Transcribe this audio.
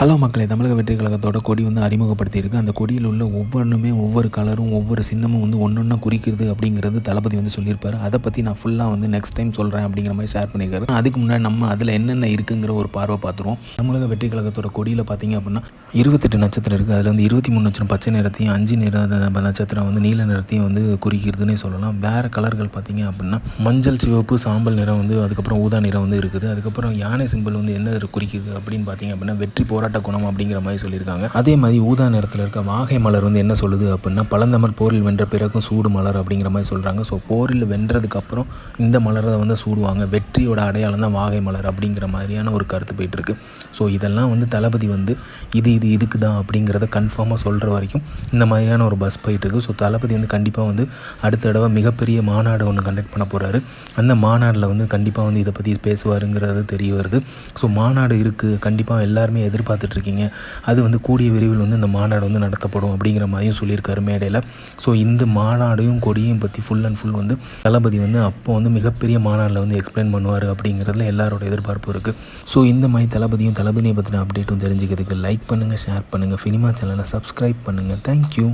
Hello மக்களே தமிழக வெற்றி கழகத்தோட கொடி வந்து அறிமுகப்படுத்தியிருக்கு. அந்த கொடியில் உள்ள ஒவ்வொன்றுமே ஒவ்வொரு கலரும் ஒவ்வொரு சின்னமும் வந்து ஒன்று ஒன்றா குறிக்கிறது அப்படிங்கிறது தளபதி வந்து சொல்லியிருப்பார். அதை பற்றி நான் ஃபுல்லாக வந்து நெக்ஸ்ட் டைம் சொல்கிறேன் அப்படிங்கிற மாதிரி ஷேர் பண்ணியிருக்காரு. அதுக்கு முன்னாடி நம்ம அதில் என்னென்ன இருக்குங்கிற ஒரு பார்வை பார்த்துருவோம். தமிழக வெற்றி கழகத்தோட கொடியில் பார்த்தீங்க அப்படின்னா இருபத்தெட்டு நட்சத்திரம் இருக்குது அதில் வந்து இருபத்தி மூணு நட்சத்திரம் பச்சை நிறத்தையும் அஞ்சு நிற நட்சத்திரம் வந்து நீல நிறத்தையும் வந்து குறிக்கிறதுனே சொல்லலாம். வேறு கலர்கள் பார்த்தீங்க அப்படின்னா மஞ்சள் சிவப்பு சாம்பல் நிறம் வந்து அதுக்கப்புறம் ஊதா நிறம் வந்து இருக்குது. அதுக்கப்புறம் யானை சிம்பிள் வந்து என்ன குறிக்கிறது அப்படின்னு பார்த்தீங்க அப்படின்னா வெற்றி போராட்ட குணம் அப்படிங்கிற மாதிரி சொல்லியிருக்காங்க. அதே மாதிரி ஊதா நேரத்தில் இருக்க வாகை மலர் வந்து என்ன சொல்லுது அப்படின்னா பழந்தமர் போரில் வென்ற பிறகும் சூடு மலர் அப்படிங்கிற மாதிரி சொல்கிறாங்க ஸோ போரில் வென்றதுக்கு அப்புறம் இந்த மலரை வந்து சூடுவாங்க. வெற்றியோட அடையாளம் தான் வாகை மலர் அப்படிங்கிற மாதிரியான ஒரு கருத்து போயிட்டுருக்கு. ஸோ இதெல்லாம் வந்து தளபதி வந்து இது இது இதுக்கு தான் அப்படிங்கிறத கன்ஃபார்மாக சொல்கிற வரைக்கும் இந்த மாதிரியான ஒரு பஸ் போயிட்டுருக்கு. ஸோ தளபதி வந்து கண்டிப்பாக வந்து அடுத்த தடவை மிகப்பெரிய மாநாடு ஒன்று கண்டக்ட் பண்ண போகிறாரு அந்த மாநாட்டில் வந்து கண்டிப்பாக வந்து இதை பற்றி பேசுவாருங்கிறது தெரிய வருது. ஸோ மாநாடு இருக்குது கண்டிப்பாக எல்லாருமே எதிர்பார்த்து இருக்கீங்க அது வந்து கூடிய விரைவில் வந்து இந்த மாநாடு வந்து நடத்தப்படும் அப்படிங்கிற மாதிரியும் சொல்லியிருக்காரு மேடையில். ஸோ இந்த மாநாடையும் கொடியும் பற்றி ஃபுல் அண்ட் ஃபுல் வந்து தளபதி வந்து அப்போ வந்து மிகப்பெரிய மாநாட்டில் வந்து எக்ஸ்பிளைன் பண்ணுவார் அப்படிங்கிறதுல எல்லாரோட எதிர்பார்ப்பு இருக்குது ஸோ இந்த மாதிரி தளபதியும் தளபதியை பற்றின அப்டேட்டும் தெரிஞ்சுக்கிறதுக்கு லைக் பண்ணுங்கள் ஷேர் பண்ணுங்கள் சினிமா சேனலை சப்ஸ்கிரைப் பண்ணுங்கள் தேங்க்யூ